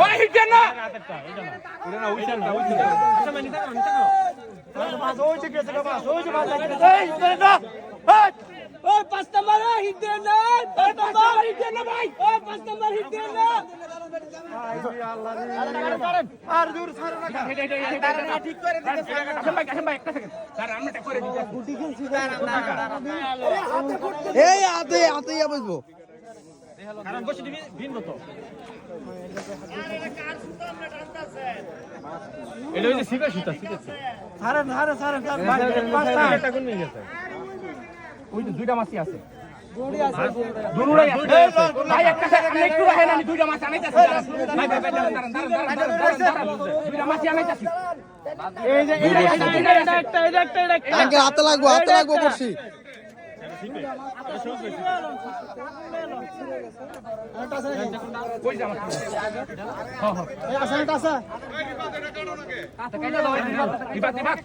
ওই হিটেন না ওই পাঁচ নাম্বার হিট দেন না পাঁচ নাম্বার হিট দেন না ভাই ওই পাঁচ নাম্বার হিট দেন না এই হাতে হাতে ইয়া বসবো ওই দুইটা মাছই আছে দুইটা মাছ আনাইতাছি দুইটা আনাইতাছি এটা এটা এটা হাতে লাগবো হাতে লাগবো করছি কই যা মাছ হ্যাঁ হ্যাঁ দাও দিবাত দিবাত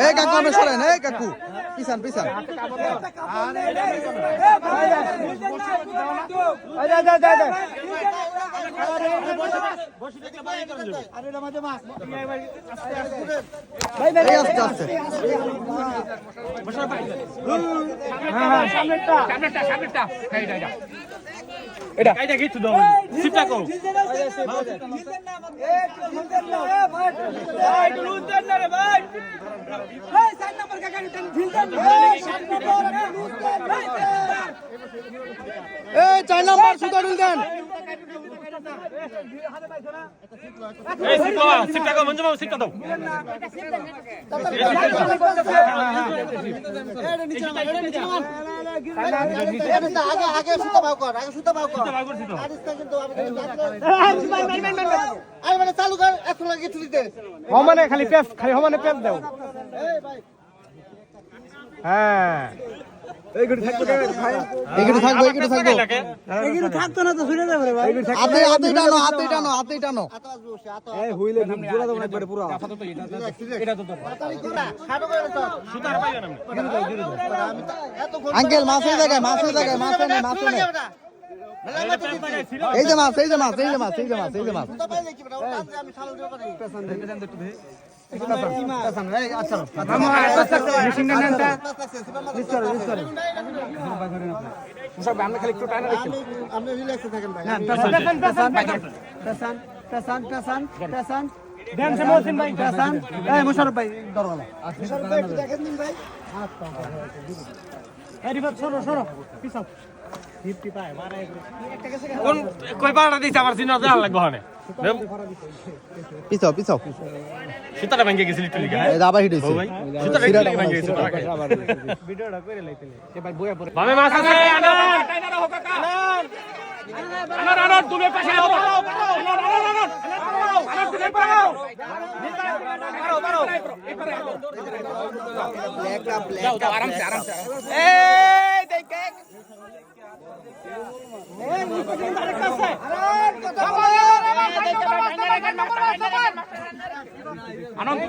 এই কাকু আমি সরেন এই কাকু পিছান পিছান সামনেরটা সামনেরটা এই এটা এটা কিছু দাও সিপটা চার নাম্বার সুতা দেন। আগে আগে সুতা ভাগ কর আগে সুতা ভাগ কর আরে মানে চালু কর এখন লাগে চুলিতে হমানে খালি পেপ খালি হমানে পেপ দাও। হ্যাঁ। এইগুলো থাকব এইগুলো থাকব। হাতে হাতে টানো হাতে টানো হাতে টানো আঙ্কেল মাছের জায়গায় মাছের জায়গায় মাছ নেই মাছ নেই এই যে মাছ এই যে মাছ এই যে মাছ এই যে মাছ এই যে মাছ মুশারফ ভাই মারা কোন কই পাড়া দিছে আমার সিনা দেওয়া লাগবে হনে পিছাও পিছাও সুতাটা ভেঙে গেছিল একটু লিগা এই আবার হিট হইছে সুতাটা একটু লিগা ভেঙে ভিডিওটা করে লাইতেলে এ ভাই বইয়া পড়ে মামে মাছ আছে আনার টাইনা রাখো কাকা আনার আনার তুমি পাশে আনো আনার আনার আনার আনার তুমি পাও পারো পারো যাও যাও আরামসে আরামসে এই দেখে আনন্দ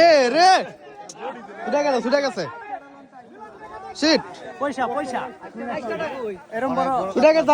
এ রে! ছুটে গেল ছুটে গেছে। শিট পয়সা পয়সা। ছুটে গেছে